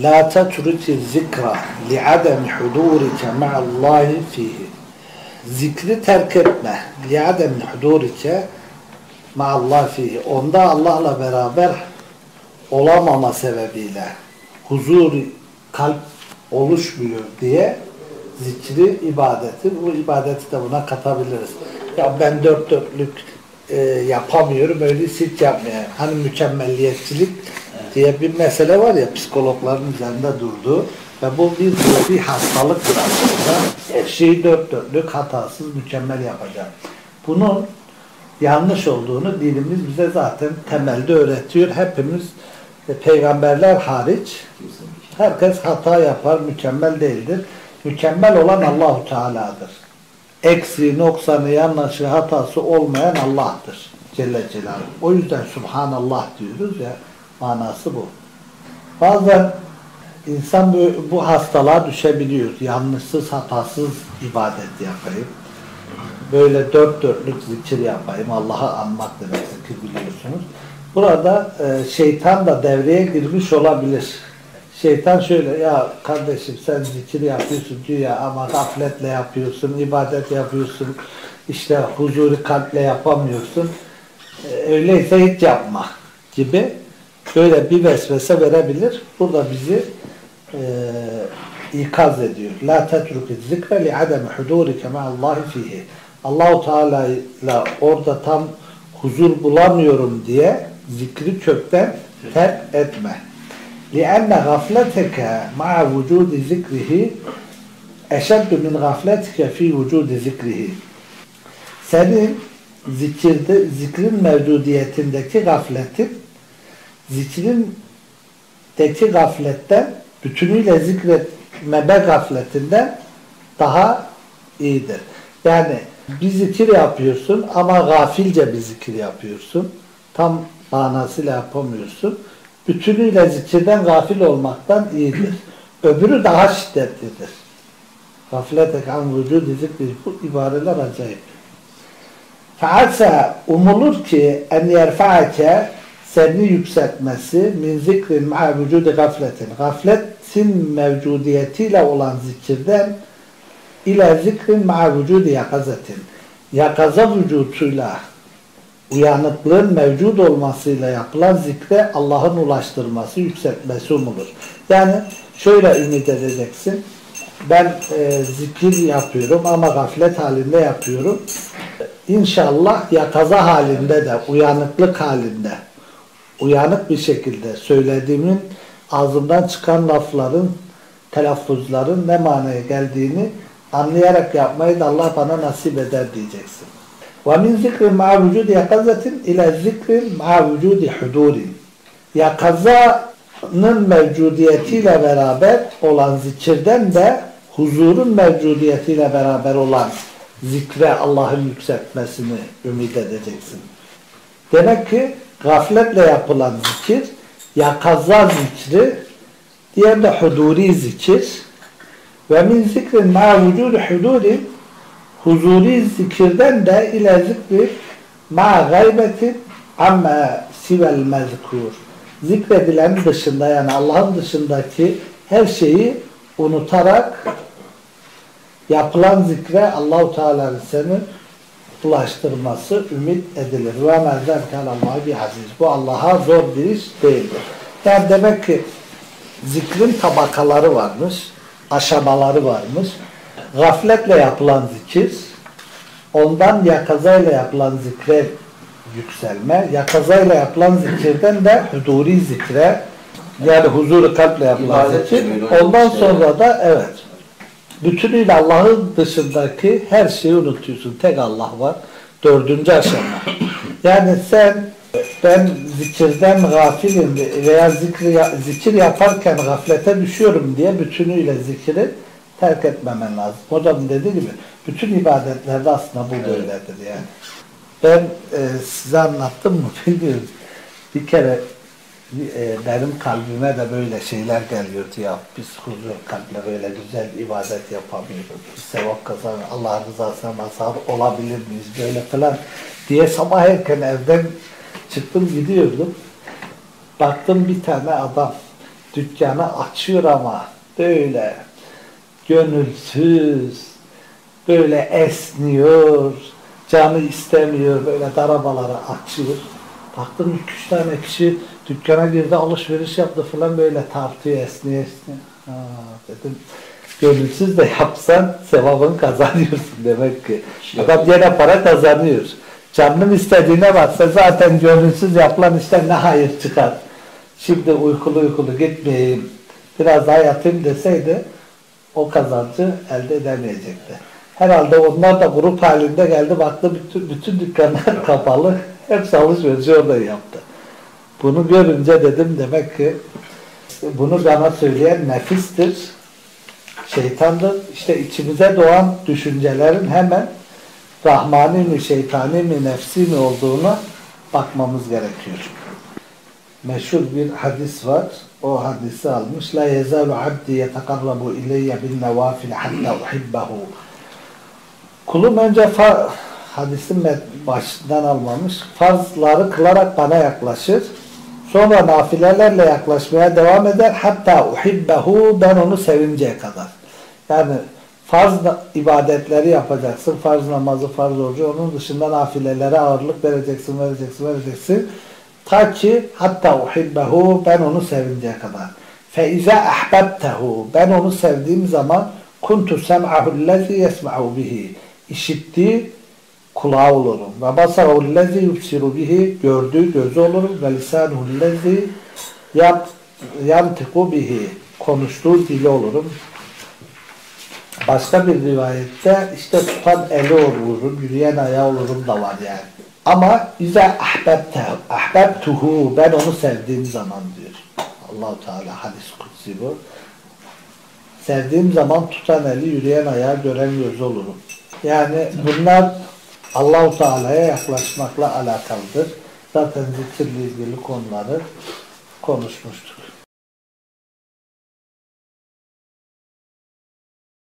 La tetruki zikra li'ademi hudurike ma'allahi fihi. Zikri terk etme. Li'ademi hudurike ma'allahi fihi. Onda Allah'la beraber olamama sebebiyle huzur kalp oluşmuyor diye zikri ibadeti, bu ibadeti de buna katabiliriz. Ya ben dört dörtlük e, yapamıyorum, öyleyse hiç yapmayayım. Hani mükemmelliyetçilik diye bir mesele var ya psikologların üzerinde durduğu ve bu bir, bir hastalıktır aslında. Her şeyi dört dörtlük hatasız mükemmel yapacağım. Bunun yanlış olduğunu dinimiz bize zaten temelde öğretiyor. Hepimiz e, peygamberler hariç herkes hata yapar, mükemmel değildir. Mükemmel olan Allahu Teala'dır. Eksi, noksanı, yanlışı, hatası olmayan Allah'tır. Celle Celaluhu. O yüzden Subhanallah diyoruz ya, manası bu. Bazen insan bu, bu hastalığa düşebiliyor. Yanlışsız, hatasız ibadet yapayım. Böyle dört dörtlük zikir yapayım. Allah'ı anmak demek ki biliyorsunuz. Burada e, şeytan da devreye girmiş olabilir. Şeytan şöyle ya kardeşim sen zikir yapıyorsun diyor ama gafletle yapıyorsun, ibadet yapıyorsun, işte huzuri kalple yapamıyorsun. E, öyleyse hiç yapma gibi böyle bir vesvese verebilir. Burada bizi e, ikaz ediyor. La tetruki zikre li adem hudurike ma'allahi fihi. Allahu Teala ile orada tam huzur bulamıyorum diye zikri kökten terk etme. لِأَنَّ غَفْلَتَكَ مَعَ وُجُودِ ذِكْرِهِ اَشَدُّ مِنْ غَفْلَتِكَ فِي وُجُودِ ذِكْرِهِ Senin zikirde, zikrin mevcudiyetindeki gafletin zikrindeki gafletten bütünüyle zikretmeme gafletinden daha iyidir. Yani bir zikir yapıyorsun ama gafilce bir zikir yapıyorsun. Tam manasıyla yapamıyorsun. Bütünüyle zikirden gafil olmaktan iyidir. Öbürü daha şiddetlidir. Gafletek an vücudu zikri. Bu ibareler acayip. Feasa umulur ki en yerfa'ake seni yükseltmesi min zikrin ma'a vücudu gafletin. Gafletin mevcudiyetiyle olan zikirden ile zikrin ma'a vücudu yakazetin. Yakaza vücutuyla uyanıklığın mevcut olmasıyla yapılan zikre Allah'ın ulaştırması, yükseltmesi umulur. Yani şöyle ümit edeceksin. Ben e, zikir yapıyorum ama gaflet halinde yapıyorum. İnşallah yakaza halinde de, uyanıklık halinde, uyanık bir şekilde söylediğimin ağzımdan çıkan lafların, telaffuzların ne manaya geldiğini anlayarak yapmayı da Allah bana nasip eder diyeceksin. وَمِنْ ذِكْرٍ مَعَ وُجُودِ يَقَزَةٍ اِلَى ذِكْرٍ مَعَ وُجُودِ حُدُورٍ Yakazanın mevcudiyetiyle beraber olan zikirden de huzurun mevcudiyetiyle beraber olan zikre Allah'ın yükseltmesini ümit edeceksin. Demek ki gafletle yapılan zikir, yakaza zikri, diğer de huduri zikir ve min zikrin ma vücudu hudurin huzuri zikirden de ile zikri ma gaybetin amma sivel mezkur. Zikredilen dışında yani Allah'ın dışındaki her şeyi unutarak yapılan zikre Allahu Teala'nın seni ulaştırması ümit edilir. Ve mezerken Allah'a bir aziz. Bu Allah'a zor bir iş değildir. Yani demek ki zikrin tabakaları varmış, aşamaları varmış gafletle yapılan zikir, ondan yakazayla yapılan zikre yükselme, yakazayla yapılan zikirden de huduri zikre, yani huzuru kalple yapılan zikir, ondan sonra da evet, bütünüyle Allah'ın dışındaki her şeyi unutuyorsun. Tek Allah var. Dördüncü aşama. Yani sen ben zikirden gafilim veya zikri, zikir yaparken gaflete düşüyorum diye bütünüyle zikri terk etmemen lazım. Hocam dediği gibi bütün ibadetlerde aslında bu böyledir yani. Ben e, size anlattım mı bilmiyorum. Bir kere e, benim kalbime de böyle şeyler geliyordu ya. Biz huzur kalple böyle güzel ibadet yapamıyoruz. Sevap kazan, Allah rızasına mazhar olabilir miyiz böyle falan diye sabah erken evden çıktım gidiyordum. Baktım bir tane adam dükkanı açıyor ama böyle gönülsüz, böyle esniyor, canı istemiyor, böyle darabaları açıyor. Baktım iki üç tane kişi dükkana girdi, alışveriş yaptı falan böyle tartıyor, esniyor, esniyor. Ha, dedim, gönülsüz de yapsan sevabını kazanıyorsun demek ki. Fakat yine para kazanıyor. Canının istediğine baksa zaten gönülsüz yapılan işte ne hayır çıkar. Şimdi uykulu uykulu gitmeyeyim, biraz daha yatayım deseydi o kazancı elde edemeyecekti. Herhalde onlar da grup halinde geldi baktı bütün, bütün dükkanlar kapalı. Hepsi alışverişi orada yaptı. Bunu görünce dedim demek ki bunu bana söyleyen nefistir, şeytandır. İşte içimize doğan düşüncelerin hemen rahmani mi, şeytani mi, nefsi mi olduğunu bakmamız gerekiyor. Meşhur bir hadis var. O hadisi almış. La yezalu abdi yetekarrabu ileyye bin nevafil hatta uhibbehu. Kulum önce fa hadisin başından almamış. Farzları kılarak bana yaklaşır. Sonra nafilelerle yaklaşmaya devam eder. Hatta uhibbehu ben onu sevinceye kadar. Yani farz ibadetleri yapacaksın. Farz namazı, farz orucu. Onun dışında nafilelere ağırlık vereceksin, vereceksin, vereceksin. Ta ki hatta uhibbehu ben onu sevinceye kadar. Fe iza ahbabtehu ben onu sevdiğim zaman kuntu sem'ahu lezi yesma'u bihi işittiği kulağı olurum. Ve basahu lezi yubsiru bihi gördüğü gözü olurum. Ve lisanuhu lezi yantiku bihi konuştuğu dili olurum. Başka bir rivayette işte tutan eli olurum, yürüyen ayağı olurum da var yani. Ama bize ahbebtuhu ben onu sevdiğim zaman diyor. Allahu Teala hadis kutsi bu. Sevdiğim zaman tutan eli, yürüyen ayağı, gören gözü olurum. Yani bunlar Allahu Teala'ya yaklaşmakla alakalıdır. Zaten zikirle ilgili konuları konuşmuştuk.